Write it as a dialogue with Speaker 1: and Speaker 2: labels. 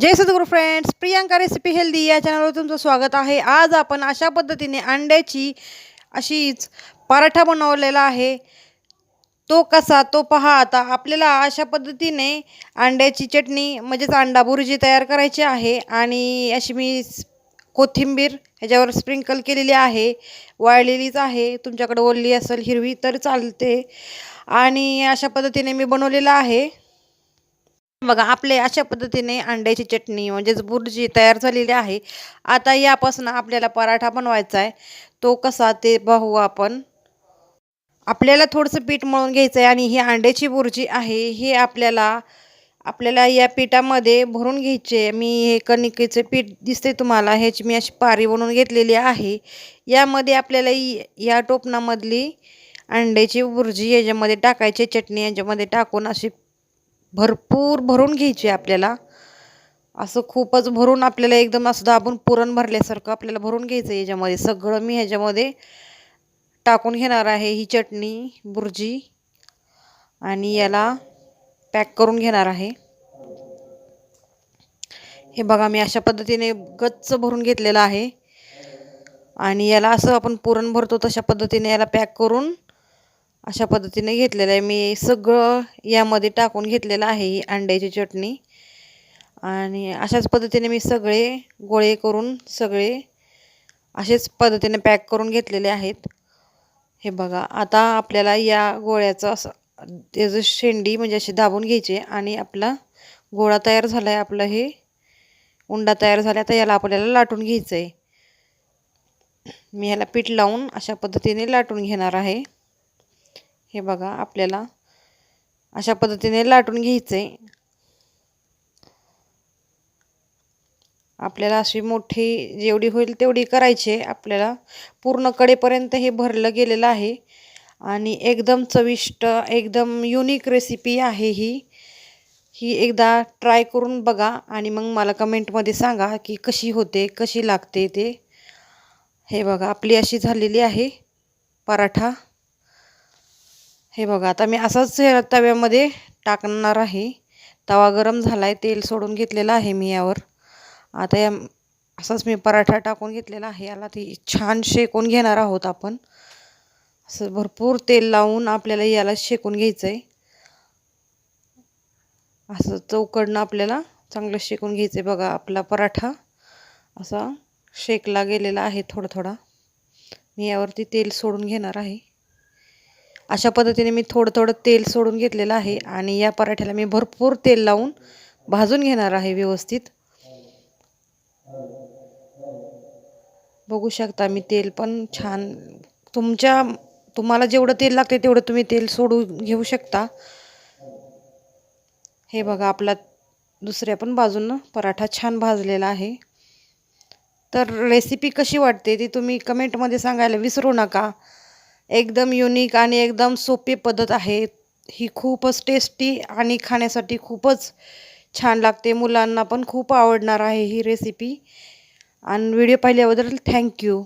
Speaker 1: जय सद्गुरू friends Priyanka recipe healthy या चॅनलवर तुमचं स्वागत आहे. आज आपण अशा पद्धतीने अंड्याची अशीच पराठा बनवलेला आहे. तो कसा तो पहा आता. आपल्याला अशा पद्धतीने अंड्याची चटणी म्हणजेच अंडा भुर्जी तयार करायची आहे आणि अशी मी कोथिंबीर ह्याच्यावर स्प्रिंकल केलेली आहे. वाळलेलीच आहे. तुमच्याकडे ओलली असेल हिरवी तर चालते. आणि अशा पद्धतीने मी बनवलेलं आहे. बघा आपले अशा पद्धतीने अंड्याची चटणी म्हणजेच बुर्जी तयार झालेली आहे. आता यापासून आपल्याला पराठा बनवायचा आहे. तो कसा ते पाहू आपण. आपल्याला थोडंसं पीठ मळून घ्यायचं आहे आणि ही अंड्याची बुर्जी आहे. हे आपल्याला आपल्याला या पिठामध्ये भरून घ्यायची. आहे मी हे कणिकेचं पीठ दिसते तुम्हाला. ह्याची मी अशी पारी बनवून घेतलेली आहे. यामध्ये आपल्याला या टोपणामधली अंड्याची बुर्जी याच्यामध्ये टाकायची. चटणी याच्यामध्ये टाकून अशी भरपूर भरून घ्यायची आपल्याला. असं खूपच भरून आपल्याला एकदम असं दाबून पुरण भरल्यासारखं आपल्याला भरून घ्यायचं आहे याच्यामध्ये. सगळं मी ह्याच्यामध्ये टाकून घेणार आहे ही चटणी बुर्जी आणि याला पॅक करून घेणार आहे. हे बघा मी अशा पद्धतीने गच्च भरून घेतलेलं आहे. आणि याला असं आपण पुरण भरतो तशा पद्धतीने याला पॅक करून अशा पद्धतीने घेतलेलं आहे. मी सगळं यामध्ये टाकून घेतलेलं आहे ही अंड्याची चटणी. आणि अशाच पद्धतीने मी सगळे गोळे करून सगळे असेच पद्धतीने पॅक करून घेतलेले आहेत. हे बघा आता आपल्याला या गोळ्याचं असं त्याचं शेंडी म्हणजे अशी दाबून घ्यायची आणि आपला गोळा तयार झाला आहे आपलं हे उंडा तयार झाला तर याला आपल्याला लाटून घ्यायचं आहे मी ह्याला पीठ लावून अशा पद्धतीने लाटून घेणार आहे. हे बघा आपल्याला अशा पद्धतीने लाटून घ्यायचं आहे आपल्याला अशी मोठी जेवढी होईल तेवढी करायची आहे. आपल्याला पूर्ण कडेपर्यंत हे भरलं गेलेलं आहे. आणि एकदम चविष्ट एकदम युनिक रेसिपी आहे ही. ही एकदा ट्राय करून बघा आणि मग मला कमेंटमध्ये सांगा की कशी होते कशी लागते ते. हे बघा आपली अशी झालेली आहे. पराठा. हे बघा आता मी असाच तव्यामध्ये टाकणार आहे. तवा गरम झाला आहे तेल सोडून घेतलेलं आहे मी यावर. आता या असाच मी पराठा टाकून घेतलेला आहे. याला ती छान शेकून घेणार आहोत आपण. असं भरपूर तेल लावून आपल्याला याला शेकून घ्यायचं आहे असं चौकडनं आपल्याला चांगलं शेकून घ्यायचं आहे बघा आपला पराठा. असा शेकला गेलेला आहे थोडा थोडा मी यावरती तेल सोडून घेणार आहे. अशा पद्धतीने मी थोडं थोडं तेल सोडून घेतलेलं आहे आणि या पराठ्याला मी भरपूर तेल लावून भाजून घेणार आहे व्यवस्थित. बघू शकता मी तेल पण छान तुमच्या तुम्हाला जेवढं तेल लागते तेवढं तुम्ही तेल सोडू घेऊ शकता. हे बघा आपला दुसऱ्या पण बाजूनं पराठा छान भाजलेला आहे. तर रेसिपी कशी वाटते ती तुम्ही कमेंटमध्ये सांगायला विसरू नका. एकदम युनिक आणि एकदम सोपी पद्धत आहे. ही खूपच टेस्टी आणि खाण्यासाठी खूपच छान लागते. मुलांना पण खूप आवडणार आहे ही रेसिपी आणि व्हिडिओ पाहिल्याबद्दल थँक्यू